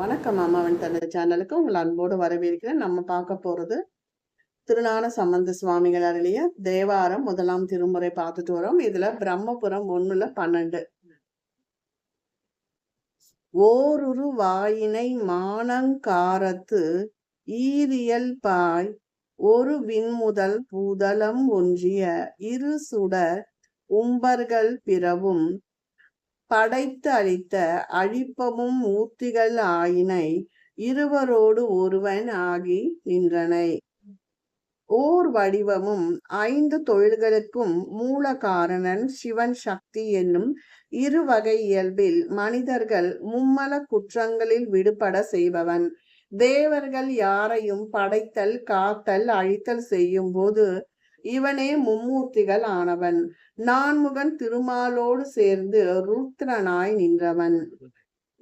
வணக்கம் அம்மாவன் தனது சேனலுக்கு உங்களை அன்போடு வரவேற்கிறேன். நம்ம பார்க்க போறது திருநான சம்பந்த சுவாமிகள் அருளிய தேவாரம் முதலாம் திருமுறை பார்த்துட்டு வரோம். இதுல பிரம்மபுரம் ஒண்ணுல பன்னெண்டு. ஓருரு வாயினை மானங்காரத்து ஈரியல் பாய் ஒரு விண்முதல் பூதலம் ஒன்றிய இரு சுடர் உம்பர்கள் பிறவும் படைத்து அளித்த அழிப்பமும் மூர்த்திகள் ஆயினை இருவரோடு ஒருவன் ஆகி நின்றனை. ஓர் வடிவமும் ஐந்து தொழில்களுக்கும் மூல காரணன் சிவன் சக்தி என்னும் இரு வகை இயல்பில் மனிதர்கள் மும்மல குற்றங்களில் விடுபட செய்பவன். தேவர்கள் யாரையும் படைத்தல் காத்தல் அழித்தல் செய்யும் போது இவனே மும்மூர்த்திகள் ஆனவன். நான்முகன் திருமாலோடு சேர்ந்து ருத்ரனாய் நின்றவன்.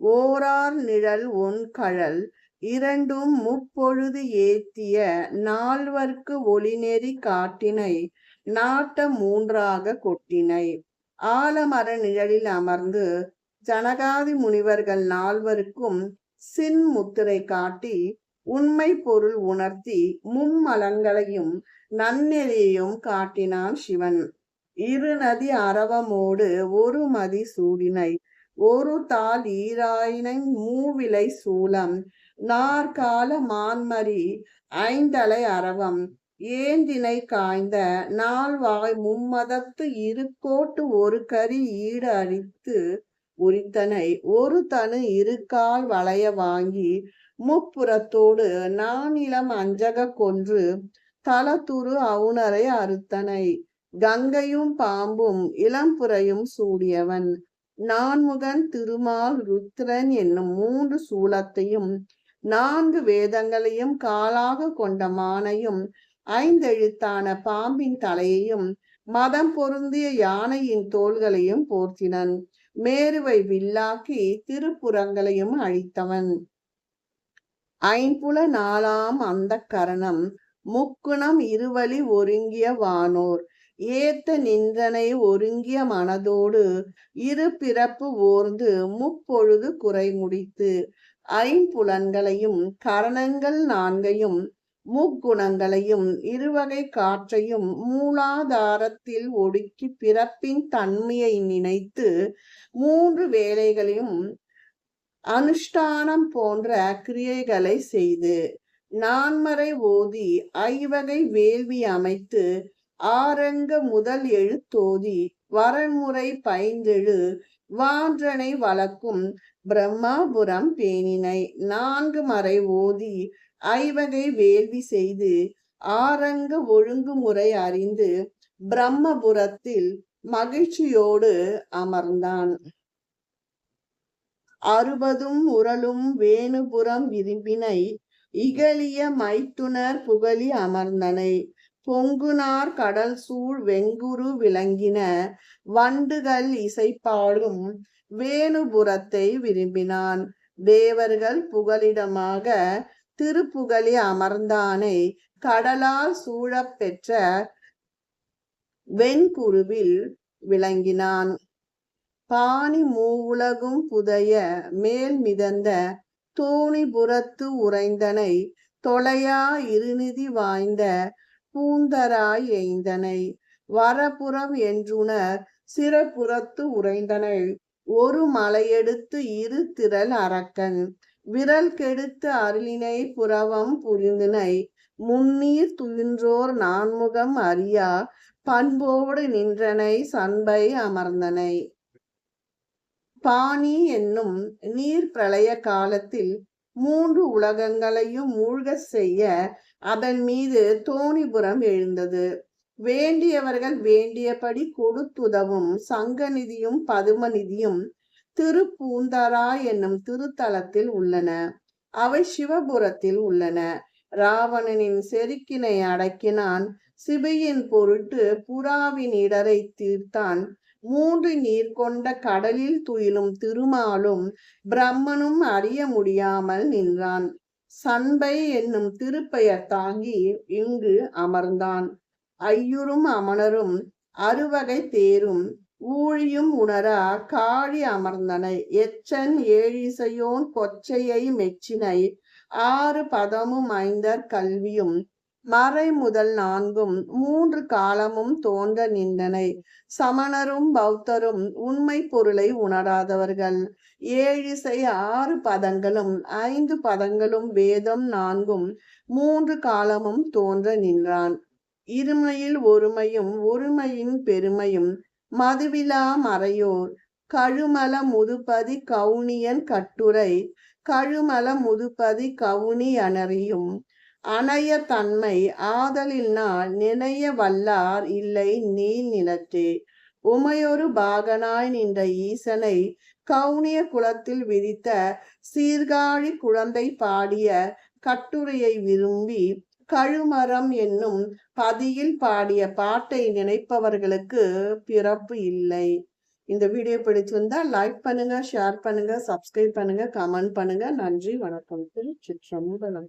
ஓரார் நிழல் ஒன் கழல் இரண்டும் முப்பொழுது ஏத்திய நால்வர்க்கு ஒளிநெறி காட்டினை நாட்ட மூன்றாக கொட்டினை. ஆலமர நிழலில் அமர்ந்து ஜனகாதி முனிவர்கள் நால்வருக்கும் சின் முத்திரை காட்டி உண்மை பொருள் உணர்த்தி மும்மலங்களையும் நன்னெறியையும் காட்டினான் சிவன். இரு நதி அரவமோடு ஒரு மதி சூடினை ஒரு தால் ஈராயினை மூவிலை சூலம். நாற்கால மான்மரி ஐந்தலை அரவம். ஏந்தினை காய்ந்த நால்வாய் மும்மதத்து இரு கோட்டு ஒரு கரி ஈடு அழித்து உரித்தனை ஒரு தனு இரு கால் வளைய வாங்கி முப்புறத்தோடு நானிலம் அஞ்சக கொன்று தலத்துரு அவுணரை அறுத்தனை. கங்கையும் பாம்பும் இளம்புறையும் சூடியவன். நான்முகன் திருமால் ருத்ரன் என்னும் மூன்று சூலத்தையும் நான்கு வேதங்களையும் காலாக கொண்ட மானையும் ஐந்தெழுத்தான பாம்பின் தலையையும் மதம் பொருந்திய யானையின் தோள்களையும் போர்த்தினன். மேருவை வில்லாக்கி திருப்புறங்களையும் அழித்தவன். ஐம்புல நாளாம் அந்த கரணம் முக்குணம் இருவழி ஒருங்கிய வானோர். ஏத்த நின்றனை ஒருங்கிய மனதோடு இரு பிறப்பு ஓர்ந்து முப்பொழுது குறை முடித்து ஐம்புலன்களையும் கரணங்கள் நான்கையும் முக்குணங்களையும் இருவகை காற்றையும் மூலாதாரத்தில் ஒடுக்கி பிறப்பின் தன்மையை நினைத்து மூன்று வேலைகளையும் அனுஷ்டானம் போன்ற கிரியைகளை செய்து நான்மறை ஓதி ஐவகை வேள்வி அமைத்து ஆரங்க முதல் எழுத்தோதி வரன்முறை பைந்தெழு வான்றனை வளர்க்கும் பிரம்மாபுரம் பேணினை நான்கு மறை ஓதி ஐவகை வேள்வி செய்து ஆரங்க ஒழுங்குமுறை அறிந்து பிரம்மபுரத்தில் மகிழ்ச்சியோடு அமர்ந்தான். அறுபதும் உரலும் வேணுபுறம் விரும்பினை இகலிய மைத்துனர் புகழி அமர்ந்தனை. பொங்குனார் கடல் சூழ் வெங்குரு விளங்கின வண்டுகள் இசைப்பாடும் வேணுபுரத்தை விரும்பினான். தேவர்கள் புகலிடமாக திருப்புகழி அமர்ந்தானை கடலால் சூழப்பெற்ற வெண்குருவில் விளங்கினான். பாணி மூவுலகும் புதைய மேல் மிதந்த தோணிபுரத்து உறைந்தனை தொலையா இருநிதி வாய்ந்த பூந்தராய் எய்ந்தனை. வரப்புறம் என்றுணர் சிறப்புறத்து உறைந்தனை. ஒரு மலையெடுத்து இரு திரள் அரக்கன் விரல் கெடுத்து அருளினை புறவம் புரிந்தினை. முன்னீர் துயின்றோர் நான்முகம் அறியா பண்போடு நின்றனை சண்பை அமர்ந்தனை. பாணி என்னும் நீர் பிரளய காலத்தில் மூன்று உலகங்களையும் மூழ்க செய்ய அதன் மீது தோணிபுரம் எழுந்தது. வேண்டியவர்கள் வேண்டியபடி கொடுத்துதவும் சங்கநிதியும் பதுமநிதியும் திருப்பூந்தரா என்னும் திருத்தலத்தில் உள்ளன. அவை சிவபுரத்தில் உள்ளன. ராவணனின் செருக்கினை அடக்கினான் சிபியின் பொருட்டு புறாவின் இடரை தீர்த்தான் மூன்று நீர் கொண்ட கடலில் துயிலும் திருமாலும் பிரம்மனும் அறிய முடியாமல் நின்றான். சண்பை என்னும் திருப்பெயர் தாங்கி இங்கு அமர்ந்தான். ஐயுறும் அமணரும் அறுவகை தேரும் ஊழியும் உணரா காழி அமர்ந்தனை. எச்சன் ஏழிசையோன் கொச்சையை மெச்சினை. ஆறு பதமும் ஐந்தர் கல்வியும் மறை முதல் நான்கும் மூன்று காலமும் தோன்ற நின்றனை. சமணரும் பௌத்தரும் உண்மை பொருளை உணராதவர்கள். ஏழிசை ஆறு பதங்களும் ஐந்து பதங்களும் வேதம் நான்கும் மூன்று காலமும் தோன்ற நின்றான். இருமையில் ஒருமையும் ஒருமையின் பெருமையும் மதுவிலா மறையோர். கழுமல முதுபதி கவுனியன் கட்டுரை. கழுமல முதுபதி கவுனி அணறியும் அணைய தன்மை ஆதலினால் நினைய வல்லார் இல்லை நீ நிலத்தே. உமையொரு பாகனாய் நின்ற ஈசனை கவுனிய குலத்தில் விதித்த சீர்காழி குழந்தை பாடிய கட்டுரையை விரும்பி கழுமரம் என்னும் பதியில் பாடிய பாட்டை நினைப்பவர்களுக்கு பிறப்பு இல்லை. இந்த வீடியோ பிடிச்சிருந்தா லைக் பண்ணுங்க ஷேர் பண்ணுங்க சப்ஸ்கிரைப் பண்ணுங்க கமெண்ட் பண்ணுங்க. நன்றி வணக்கம். திருச்சிற்றம்பலம்.